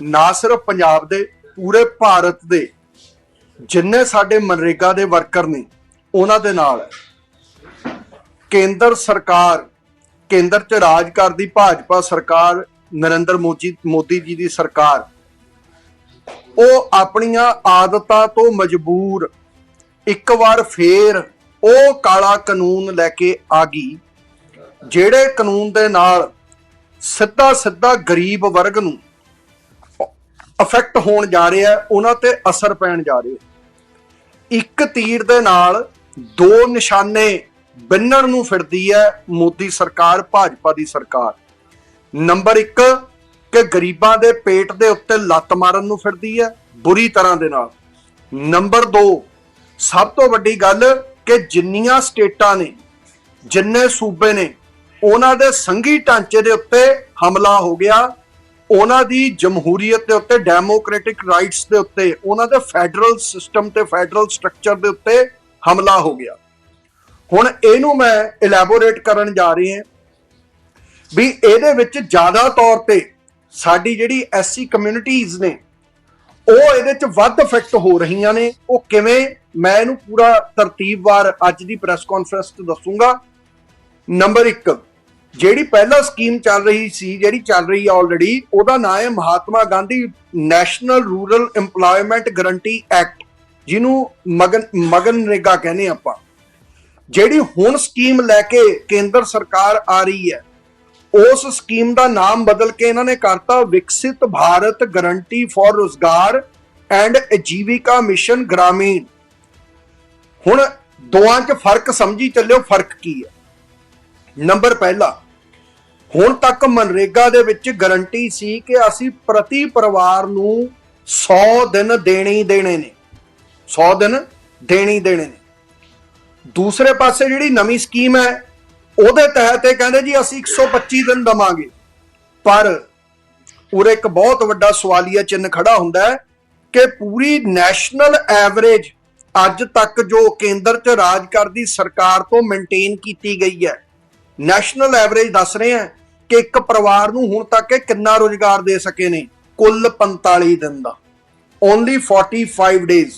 ਨਾ ਸਿਰਫ ਪੰਜਾਬ ਦੇ, ਪੂਰੇ ਭਾਰਤ ਦੇ ਜਿੰਨੇ ਸਾਡੇ ਮਨਰੇਗਾ ਦੇ ਵਰਕਰ ਨੇ, ਉਹਨਾਂ ਦੇ ਨਾਲ ਕੇਂਦਰ ਸਰਕਾਰ, ਕੇਂਦਰ 'ਚ ਰਾਜ ਕਰਦੀ ਭਾਜਪਾ ਸਰਕਾਰ, ਨਰਿੰਦਰ ਮੋਦੀ ਮੋਦੀ ਜੀ ਦੀ ਸਰਕਾਰ, ਉਹ ਆਪਣੀਆਂ ਆਦਤਾਂ ਤੋਂ ਮਜਬੂਰ ਇੱਕ ਵਾਰ ਫੇਰ ਉਹ ਕਾਲਾ ਕਾਨੂੰਨ ਲੈ ਕੇ ਆ ਗਈ, ਜਿਹੜੇ ਕਾਨੂੰਨ ਦੇ ਨਾਲ ਸਿੱਧਾ ਸਿੱਧਾ ਗਰੀਬ ਵਰਗ ਨੂੰ ਅਫੈਕਟ ਹੋਣ ਜਾ ਰਿਹਾ ਉਹਨਾਂ ਤੇ ਅਸਰ ਪੈਣ ਜਾ ਰਿਹਾ ਇੱਕ ਤੀਰ ਦੇ ਨਾਲ ਦੋ ਨਿਸ਼ਾਨੇ ਬੰਨਣ ਨੂੰ ਫਿਰਦੀ ਹੈ ਮੋਦੀ ਸਰਕਾਰ, ਭਾਜਪਾ ਦੀ ਸਰਕਾਰ। ਨੰਬਰ 1 ਕਿ ਗਰੀਬਾਂ ਦੇ ਪੇਟ ਦੇ ਉੱਤੇ ਲੱਤ ਮਾਰਨ ਨੂੰ ਫਿਰਦੀ ਹੈ, ਬੁਰੀ ਤਰ੍ਹਾਂ ਦੇ ਨਾਲ। ਨੰਬਰ 2 ਸਭ ਤੋਂ ਵੱਡੀ ਗੱਲ, ਕਿ ਜਿੰਨੀਆਂ ਸਟੇਟਾਂ ਨੇ, ਜਿੰਨੇ ਸੂਬੇ ਨੇ, ਉਹਨਾਂ ਦੇ ਸੰਘੀ ਢਾਂਚੇ ਦੇ ਉੱਤੇ ਹਮਲਾ ਹੋ ਗਿਆ ਉਹਨਾਂ ਦੀ ਜਮਹੂਰੀਅਤ ਦੇ ਉੱਤੇ ਡੈਮੋਕ੍ਰੈਟਿਕ ਰਾਈਟਸ ਦੇ ਉੱਤੇ, ਉਹਨਾਂ ਦੇ ਫੈਡਰਲ ਸਿਸਟਮ ਤੇ ਫੈਡਰਲ ਸਟਰਕਚਰ ਦੇ ਉੱਤੇ ਹਮਲਾ ਹੋ ਗਿਆ। ਹੁਣ ਇਹਨੂੰ ਮੈਂ ਇਲੈਬੋਰੇਟ ਕਰਨ ਜਾ ਰਹੀ ਹਾਂ ਵੀ ਇਹਦੇ ਵਿੱਚ ਜ਼ਿਆਦਾ ਤੌਰ ਤੇ ਸਾਡੀ ਜਿਹੜੀ ਐਸਸੀ ਕਮਿਊਨਿਟੀਆਂ ਨੇ, ਉਹ ਇਹਦੇ ਚ ਵੱਧ ਇਫੈਕਟ ਹੋ ਰਹੀਆਂ ਨੇ। ਉਹ ਕਿਵੇਂ? ਮੈਂ ਇਹਨੂੰ ਪੂਰਾ ਤਰਤੀਬਵਾਰ ਅੱਜ ਦੀ ਪ੍ਰੈਸ ਕਾਨਫਰੰਸ 'ਚ ਦੱਸੂਗਾ। ਨੰਬਰ 1 ਜਿਹੜੀ ਪਹਿਲਾ ਸਕੀਮ ਚੱਲ ਰਹੀ ਸੀ, ਜਿਹੜੀ ਚੱਲ ਰਹੀ ਹੈ ਆਲਰੇਡੀ ਉਹਦਾ ਨਾਮ ਹੈ Mahatma Gandhi national rural employment guarantee act, ਜਿਹਨੂੰ ਮਗਨ ਮਗਨ ਰੇਗਾ ਕਹਿੰਦੇ ਆਪਾਂ। ਜਿਹੜੀ ਹੁਣ ਸਕੀਮ ਲੈ ਕੇ ਕੇਂਦਰ ਸਰਕਾਰ ਆ ਰਹੀ ਹੈ, ਉਸ ਸਕੀਮ ਦਾ ਨਾਮ ਬਦਲ ਕੇ ਇਹਨਾਂ ਨੇ ਕਰਤਾ Viksit Bharat guarantee for Rozgar and Ajeevika mission Gramin. ਹੁਣ ਦੋਵਾਂ 'ਚ ਫ਼ਰਕ ਸਮਝੀ ਚੱਲਿਓ, ਫ਼ਰਕ ਕੀ ਹੈ? ਨੰਬਰ ਪਹਿਲਾ, ਹੁਣ ਤੱਕ ਮਨਰੇਗਾ ਦੇ ਵਿੱਚ ਗਾਰੰਟੀ ਸੀ ਕਿ ਅਸੀਂ ਪ੍ਰਤੀ ਪਰਿਵਾਰ ਨੂੰ 100 ਦਿਨ ਦੇਣੇ ਹੀ ਦੇਣੇ ਨੇ। 100 ਦਿਨ ਦੇਣੇ ਹੀ ਦੇਣੇ ਨੇ। ਦੂਸਰੇ ਪਾਸੇ ਜਿਹੜੀ ਨਵੀਂ ਸਕੀਮ ਹੈ, ਉਹਦੇ ਤਹਿਤ ਇਹ ਕਹਿੰਦੇ ਜੀ ਅਸੀਂ 125 ਦਿਨ ਦਵਾਂਗੇ। ਪਰ ਉਰੇ ਇੱਕ ਬਹੁਤ ਵੱਡਾ ਸਵਾਲੀਆ ਚਿੰਨ ਖੜਾ ਹੁੰਦਾ ਹੈ ਕਿ ਪੂਰੀ ਨੈਸ਼ਨਲ ਐਵਰੇਜ ਅੱਜ ਤੱਕ ਜੋ ਕੇਂਦਰ 'ਚ ਰਾਜ ਕਰਦੀ ਸਰਕਾਰ ਤੋਂ ਮੇਨਟੇਨ ਕੀਤੀ ਗਈ ਹੈ ਨੈਸ਼ਨਲ ਐਵਰੇਜ ਦੱਸ ਰਹੇ ਆ ਕਿ ਇੱਕ ਪਰਿਵਾਰ ਨੂੰ ਹੁਣ ਤੱਕ ਇਹ ਕਿੰਨਾ ਰੋਜ਼ਗਾਰ ਦੇ ਸਕੇ ਨੇ? ਕੁੱਲ 45 ਦਿਨ ਦਾ। ਓਨਲੀ 45 ਡੇਜ਼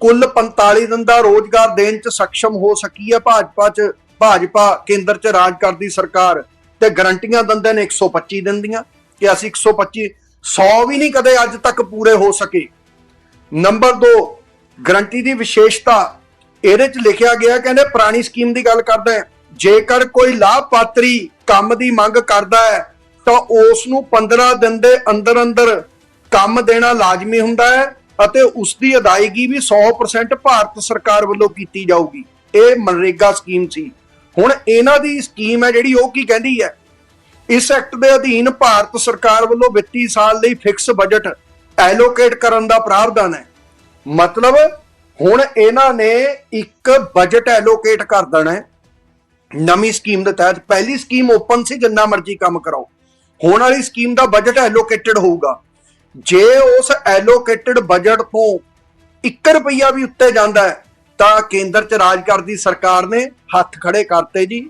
ਕੁੱਲ 45 ਦਿਨ ਦਾ ਰੋਜ਼ਗਾਰ ਦੇਣ 'ਚ ਸક્ષਮ ਹੋ ਸਕੀ ਹੈ ਭਾਜਪਾ 'ਚ, ਭਾਜਪਾ ਕੇਂਦਰ 'ਚ ਰਾਜ ਕਰਦੀ ਸਰਕਾਰ। ਤੇ ਗਰੰਟੀਆਂ ਦਿੰਦੇ ਨੇ 125 ਦਿਨ ਦੀਆਂ। ਕਿ ਅਸੀਂ 125 100 ਵੀ ਨਹੀਂ ਕਦੇ ਅੱਜ ਤੱਕ ਪੂਰੇ ਹੋ ਸਕੇ। ਨੰਬਰ 2 ਗਰੰਟੀ ਦੀ ਵਿਸ਼ੇਸ਼ਤਾ। ਇਹਦੇ 'ਚ ਲਿਖਿਆ ਗਿਆ, ਕਹਿੰਦੇ ਪੁਰਾਣੀ ਸਕੀਮ ਦੀ ਗੱਲ ਕਰਦਾ ਹੈ। ਜੇਕਰ ਕੋਈ ਲਾਭਪਾਤਰੀ ਕੰਮ ਦੀ ਮੰਗ ਕਰਦਾ ਹੈ, ਤਾਂ ਉਸ ਨੂੰ 15 ਦਿਨ ਦੇ ਅੰਦਰ ਅੰਦਰ ਕੰਮ ਦੇਣਾ ਲਾਜ਼ਮੀ ਹੁੰਦਾ ਹੈ ਅਤੇ ਉਸ ਦੀ ਅਦਾਇਗੀ ਵੀ 100% ਭਾਰਤ ਸਰਕਾਰ ਵੱਲੋਂ ਕੀਤੀ ਜਾਊਗੀ। ਇਹ ਮਨਰੇਗਾ ਸਕੀਮ ਸੀ। ਹੁਣ ਇਹਨਾਂ ਦੀ ਸਕੀਮ ਹੈ ਜਿਹੜੀ ਉਹ ਕੀ ਕਹਿੰਦੀ ਹੈ? ਇਸ ਐਕਟ ਦੇ ਅਧੀਨ ਭਾਰਤ ਸਰਕਾਰ ਵੱਲੋਂ ਵਿੱਤੀ ਸਾਲ ਲਈ ਫਿਕਸ ਬਜਟ ਐਲੋਕੇਟ ਕਰਨ ਦਾ ਪ੍ਰਾਵਧਾਨ ਹੈ। ਮਤਲਬ ਹੁਣ ਇਹਨਾਂ ਨੇ ਇੱਕ ਬਜਟ ਐਲੋਕੇਟ ਕਰ ਦੇਣਾ ਹੈ। ਨਵੀਂ ਸਕੀਮ ਦੇ ਤਹਿਤ ਪਹਿਲੀ ਸਕੀਮ ਓਪਨ ਸੀ, ਜਿੰਨਾ ਮਰਜ਼ੀ ਕੰਮ ਕਰਾਓ। ਹੋਣ ਵਾਲੀ ਸਕੀਮ ਦਾ ਬਜਟ ਐਲੋਕੇਟਡ ਹੋਊਗਾ। ਜੇ ਉਸ ਐਲੋਕੇਟਡ ਬਜਟ ਤੋਂ 1 ਰੁਪਈਆ ਵੀ ਉੱਤੇ ਜਾਂਦਾ ਹੈ, ਤਾਂ ਕੇਂਦਰ 'ਚ ਰਾਜ ਕਰਦੀ ਸਰਕਾਰ ਨੇ ਹੱਥ ਖੜੇ ਕਰਤੇ ਜੀ।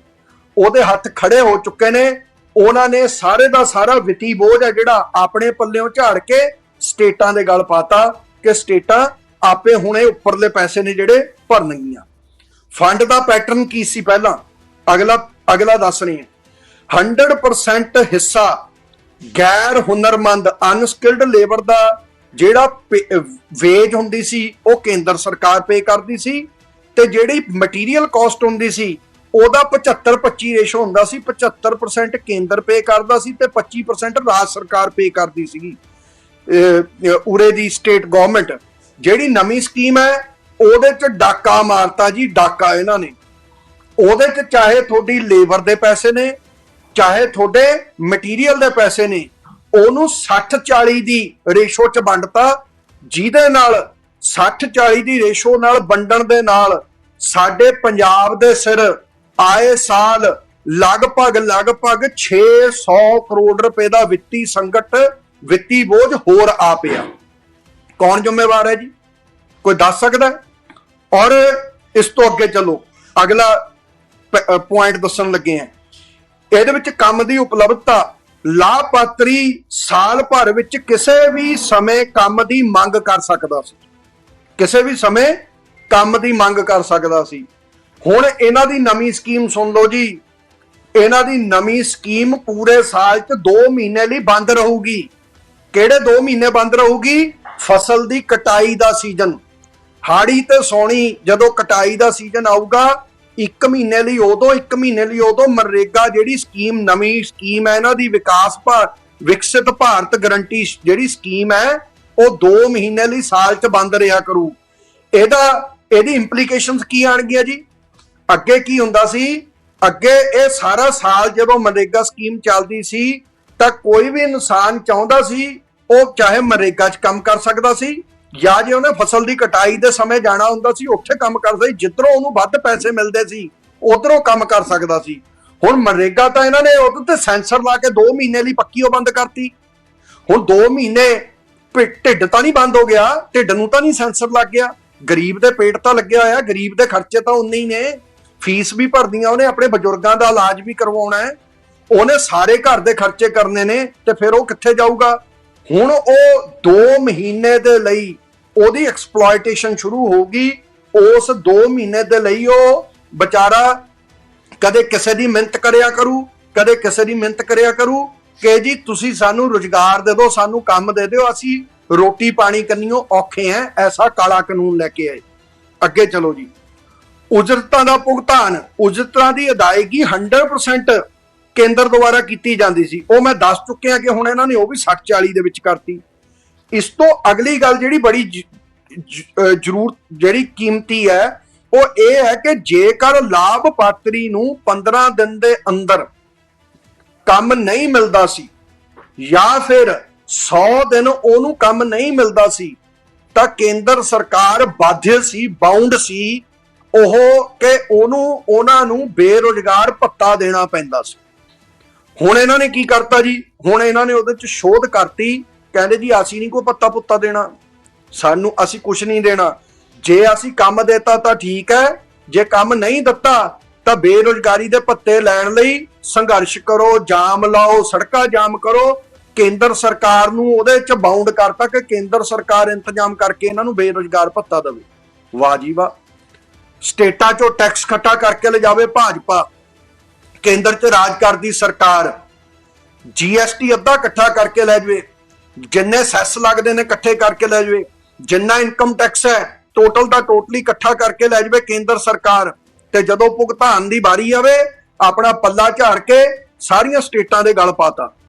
ਉਹਦੇ ਹੱਥ ਖੜੇ ਹੋ ਚੁੱਕੇ ਨੇ। ਉਹਨਾਂ ਨੇ ਸਾਰੇ ਦਾ ਸਾਰਾ ਵਿੱਤੀ ਬੋਝ ਹੈ ਜਿਹੜਾ ਆਪਣੇ ਪੱਲਿਓਂ ਝਾੜ ਕੇ ਸਟੇਟਾਂ ਦੇ ਗਲ ਪਾਤਾ ਕਿ ਸਟੇਟਾਂ ਆਪੇ ਹੁਣੇ ਉੱਪਰਲੇ ਪੈਸੇ ਨੇ ਜਿਹੜੇ ਭਰਨਗੀਆਂ। ਫੰਡ ਦਾ ਪੈਟਰਨ ਕੀ ਸੀ ਪਹਿਲਾਂ? ਅਗਲਾ ਅਗਲਾ ਦੱਸ ਰਹੀ ਹੈ 100% ਹਿੱਸਾ ਗੈਰ ਹੁਨਰਮੰਦ ਅਨਸਕਿਲਡ ਲੇਬਰ ਦਾ ਜਿਹੜਾ ਵੇਜ ਹੁੰਦੀ ਸੀ, ਉਹ ਕੇਂਦਰ ਸਰਕਾਰ ਪੇ ਕਰਦੀ ਸੀ ਤੇ ਜਿਹੜੀ ਮਟੀਰੀਅਲ ਕਾਸਟ ਹੁੰਦੀ ਸੀ, ਉਹਦਾ 75 25 ਰੇਸ਼ੋ ਹੁੰਦਾ ਸੀ। 75% ਕੇਂਦਰ ਪੇ ਕਰਦਾ ਸੀ ਤੇ 25% ਰਾਜ ਸਰਕਾਰ ਪੇ ਕਰਦੀ ਸੀਗੀ ਉਰੇ ਦੀ ਸਟੇਟ ਗਵਰਨਮੈਂਟ ਜਿਹੜੀ ਨਵੀਂ ਸਕੀਮ ਹੈ, ਉਹਦੇ ਚ ਡਾਕਾ ਮਾਰਤਾ ਜੀ, ਡਾਕਾ ਇਹਨਾਂ ਨੇ। ਉਹਦੇ ਚ ਚਾਹੇ ਤੁਹਾਡੀ ਲੇਬਰ ਦੇ ਪੈਸੇ ਨੇ, ਚਾਹੇ ਤੁਹਾਡੇ ਮਟੀਰੀਅਲ ਦੇ ਪੈਸੇ ਨੇ, ਉਹਨੂੰ 60 40 ਦੀ ਰੇਸ਼ੋ ਚ ਵੰਡਤਾ, ਜਿਹਦੇ ਨਾਲ 60 40 ਦੀ ਰੇਸ਼ੋ ਨਾਲ ਵੰਡਣ ਦੇ ਨਾਲ ਸਾਡੇ ਪੰਜਾਬ ਦੇ ਸਿਰ ਆਏ ਸਾਲ ਲਗਭਗ ਲਗਭਗ 600 ਕਰੋੜ ਰੁਪਏ ਦਾ ਵਿੱਤੀ ਸੰਕਟ, ਵਿੱਤੀ ਬੋਝ ਹੋਰ ਆ ਪਿਆ। ਕੌਣ ਜ਼ਿੰਮੇਵਾਰ ਹੈ ਜੀ? ਕੋਈ ਦੱਸ ਸਕਦਾ ਔਰ ਇਸ ਤੋਂ ਅੱਗੇ ਚਲੋ। ਅਗਲਾ ਪੁਆਇੰਟ ਦੱਸਣ ਲੱਗੇ ਆ। ਇਹਦੇ ਵਿੱਚ ਕੰਮ ਦੀ ਉਪਲਬਧਤਾ ਲਾਭਪਾਤਰੀ ਸਾਲ ਭਰ ਵਿੱਚ ਕਿਸੇ ਵੀ ਸਮੇਂ ਕੰਮ ਦੀ ਮੰਗ ਕਰ ਸਕਦਾ ਸੀ। ਕਿਸੇ ਵੀ ਸਮੇਂ ਕੰਮ ਦੀ ਮੰਗ ਕਰ ਸਕਦਾ ਸੀ। ਹੁਣ ਇਹਨਾਂ ਦੀ ਨਵੀਂ ਸਕੀਮ ਸੁਣ ਲਓ ਜੀ। ਇਹਨਾਂ ਦੀ ਨਵੀਂ ਸਕੀਮ ਪੂਰੇ ਸਾਲ 'ਚ 2 ਮਹੀਨੇ ਲਈ ਬੰਦ ਰਹੂਗੀ। ਕਿਹੜੇ 2 ਮਹੀਨੇ ਬੰਦ ਰਹੂਗੀ? ਫਸਲ ਦੀ ਕਟਾਈ ਦਾ ਸੀਜ਼ਨ। ਹਾੜੀ ਤੇ ਸੌਣੀ ਜਦੋਂ ਕਟਾਈ ਦਾ ਸੀਜ਼ਨ ਆਊਗਾ ਇੱਕ ਮਹੀਨੇ ਲਈ ਉਦੋਂ, ਇੱਕ ਮਹੀਨੇ ਲਈ ਉਦੋਂ ਮਨਰੇਗਾ ਜਿਹੜੀ ਸਕੀਮ, ਨਵੀਂ ਸਕੀਮ ਹੈ ਇਹਨਾਂ ਦੀ ਵਿਕਾਸ ਭਾਰ ਵਿਕਸਿਤ ਭਾਰਤ ਗਰੰਟੀ ਜਿਹੜੀ ਸਕੀਮ ਹੈ, ਉਹ 2 ਮਹੀਨੇ ਲਈ ਸਾਲ 'ਚ ਬੰਦ ਰਿਹਾ ਕਰੂ। ਇਹਦਾ, ਇਹਦੀ ਇੰਪਲੀਕੇਸ਼ਨਸ ਕੀ ਆਣਗੀਆਂ ਜੀ? ਅੱਗੇ ਕੀ ਹੁੰਦਾ ਸੀ? ਅੱਗੇ ਇਹ ਸਾਰਾ ਸਾਲ ਜਦੋਂ ਮਨਰੇਗਾ ਸਕੀਮ ਚੱਲਦੀ ਸੀ, ਤਾਂ ਕੋਈ ਵੀ ਇਨਸਾਨ ਚਾਹੁੰਦਾ ਸੀ, ਉਹ ਚਾਹੇ ਮਨਰੇਗਾ 'ਚ ਕੰਮ ਕਰ ਸਕਦਾ ਸੀ। ਜਾਂ ਜੇ ਉਹਨੇ ਫਸਲ ਦੀ ਕਟਾਈ ਦੇ ਸਮੇਂ ਜਾਣਾ ਹੁੰਦਾ ਸੀ, ਉੱਥੇ ਕੰਮ ਕਰਦਾ ਸੀ, ਜਿੱਧਰੋਂ ਉਹਨੂੰ ਵੱਧ ਪੈਸੇ ਮਿਲਦੇ ਸੀ, ਉਧਰੋਂ ਕੰਮ ਕਰ ਸਕਦਾ ਸੀ। ਹੁਣ ਮਨਰੇਗਾ ਤਾਂ ਇਹਨਾਂ ਨੇ ਉਹਦੇ ਤੇ ਸੈਂਸਰ ਲਾ ਕੇ 2 ਮਹੀਨੇ ਲਈ ਪੱਕੀ ਉਹ ਬੰਦ ਕਰਤੀ। ਹੁਣ 2 ਮਹੀਨੇ ਢਿੱਡ ਤਾਂ ਨਹੀਂ ਬੰਦ ਹੋ ਗਿਆ, ਢਿੱਡ ਨੂੰ ਤਾਂ ਨਹੀਂ ਸੈਂਸਰ ਲੱਗ ਗਿਆ। ਗਰੀਬ ਦੇ ਪੇਟ ਤਾਂ ਲੱਗਿਆ ਹੋਇਆ, ਗਰੀਬ ਦੇ ਖਰਚੇ ਤਾਂ ਉਨੇ ਹੀ ਨੇ। ਫੀਸ ਵੀ ਭਰਦੀਆਂ ਉਹਨੇ, ਆਪਣੇ ਬਜ਼ੁਰਗਾਂ ਦਾ ਇਲਾਜ ਵੀ ਕਰਵਾਉਣਾ ਹੈ। ਉਹਨੇ ਸਾਰੇ ਘਰ ਦੇ ਖਰਚੇ ਕਰਨੇ ਨੇ ਤੇ ਫਿਰ ਉਹ ਕਿੱਥੇ ਜਾਊਗਾ? ਹੁਣ ਉਹ 2 ਮਹੀਨੇ ਦੇ ਲਈ ਉਹਦੀ ਐਕਸਪਲੋਇਟੇਸ਼ਨ ਸ਼ੁਰੂ ਹੋਊਗੀ, ਉਸ 2 ਮਹੀਨੇ ਦੇ ਲਈ ਉਹ ਵਿਚਾਰਾ ਕਦੇ ਕਿਸੇ ਦੀ ਮਿਹਨਤ ਕਰਿਆ ਕਰੂ, ਕਦੇ ਕਿਸੇ ਦੀ ਮਿਹਨਤ ਕਰਿਆ ਕਰੂ ਕਿ ਜੀ ਤੁਸੀਂ ਸਾਨੂੰ ਰੁਜ਼ਗਾਰ ਦੇ ਦਿਓ, ਸਾਨੂੰ ਕੰਮ ਦੇ ਦਿਓ, ਅਸੀਂ ਰੋਟੀ ਪਾਣੀ ਕੰਨੀਓ ਔਖੇ ਐ, ਐਸਾ ਕਾਲਾ ਕਾਨੂੰਨ ਲੈ ਕੇ ਆਏ। ਅੱਗੇ ਚਲੋ ਜੀ। ਉਜਰਤਾਂ ਦਾ ਭੁਗਤਾਨ, ਉਜਰਤਾਂ ਦੀ ਅਦਾਇਗੀ 100% ਕੇਂਦਰ ਦੁਆਰਾ ਕੀਤੀ ਜਾਂਦੀ ਸੀ। ਉਹ ਮੈਂ ਦੱਸ ਚੁੱਕਿਆ ਕਿ ਹੁਣ ਇਹਨਾਂ ਨੇ ਉਹ ਵੀ 60 40 ਦੇ ਵਿੱਚ ਕਰਤੀ। ਇਸ ਤੋਂ ਅਗਲੀ ਗੱਲ ਜਿਹੜੀ ਬੜੀ ਜ਼ਰੂਰ, ਜਿਹੜੀ ਕੀਮਤੀ ਹੈ, ਉਹ ਇਹ ਹੈ ਕਿ ਜੇਕਰ ਲਾਭਪਾਤਰੀ ਨੂੰ 15 ਦਿਨ ਦੇ ਅੰਦਰ ਕੰਮ ਨਹੀਂ ਮਿਲਦਾ ਸੀ ਜਾਂ ਫਿਰ 100 ਦਿਨ ਉਹਨੂੰ ਕੰਮ ਨਹੀਂ ਮਿਲਦਾ ਸੀ, ਤਾਂ ਕੇਂਦਰ ਸਰਕਾਰ ਬਾਧਿਤ ਸੀ ਬਾਉਂਡ ਸੀ, ਉਹ ਕਿ ਉਹਨੂੰ, ਉਹਨਾਂ ਨੂੰ ਬੇਰੋਜ਼ਗਾਰ ਭੱਤਾ ਦੇਣਾ ਪੈਂਦਾ ਸੀ। ਹੁਣ ਇਹਨਾਂ ਨੇ ਕੀ ਕਰਤਾ ਜੀ? ਹੁਣ ਇਹਨਾਂ ਨੇ ਉਹਦੇ ਚ ਸ਼ੋਧ ਕਰਤੀ, ਕਹਿੰਦੇ ਜੀ, ਅਸੀਂ ਨਹੀਂ ਕੋਈ ਪੱਤਾ ਪੁੱਤਾ ਦੇਣਾ। ਸਾਨੂੰ ਅਸੀਂ ਕੁਝ ਨਹੀਂ ਦੇਣਾ। ਜੇ ਅਸੀਂ ਕੰਮ ਦੇਤਾ ਤਾਂ ਠੀਕ ਹੈ, ਜੇ ਕੰਮ ਨਹੀਂ ਦਿੱਤਾ ਤਾਂ ਬੇਰੋਜ਼ਗਾਰੀ ਦੇ ਭੱਤੇ ਲੈਣ ਲਈ ਸੰਘਰਸ਼ ਕਰੋ, ਜਾਮ ਲਾਓ, ਸੜਕਾਂ ਜਾਮ ਕਰੋ। ਕੇਂਦਰ ਸਰਕਾਰ ਨੂੰ ਉਹਦੇ ਚ ਬਾਉਂਡ ਕਰਤਾ ਕਿ ਕੇਂਦਰ ਸਰਕਾਰ ਇੰਤਜ਼ਾਮ ਕਰਕੇ ਇਹਨਾਂ ਨੂੰ ਬੇਰੋਜ਼ਗਾਰ ਭੱਤਾ ਦੇਵੇ। ਵਾਹ ਜੀ ਵਾਹ। ਸਟੇਟਾਂ ਚੋਂ ਟੈਕਸ ਖੱਟਾ ਕਰਕੇ ਲਿਜਾਵੇ ਭਾਜਪਾ। ਕੇਂਦਰ 'ਚ ਰਾਜ ਕਰਦੀ ਸਰਕਾਰ। ਜੀਐਸਟੀ ਅੱਧਾ ਇਕੱਠਾ ਕਰਕੇ ਲੈ ਜਵੇ। ਜਿੰਨੇ ਸੈਸ ਲੱਗਦੇ ਨੇ ਇਕੱਠੇ ਕਰਕੇ ਲੈ ਜਵੇ। ਜਿੰਨਾ ਇਨਕਮ ਟੈਕਸ ਹੈ ਟੋਟਲ ਦਾ ਟੋਟਲੀ ਇਕੱਠਾ ਕਰਕੇ ਲੈ ਜਵੇ ਕੇਂਦਰ ਸਰਕਾਰ। ਤੇ ਜਦੋਂ ਭੁਗਤਾਨ ਦੀ ਵਾਰੀ ਆਵੇ, ਆਪਣਾ ਪੱਲਾ ਝਾੜ ਕੇ ਸਾਰੀਆਂ ਸਟੇਟਾਂ ਦੇ ਗਲ ਪਾਤਾ।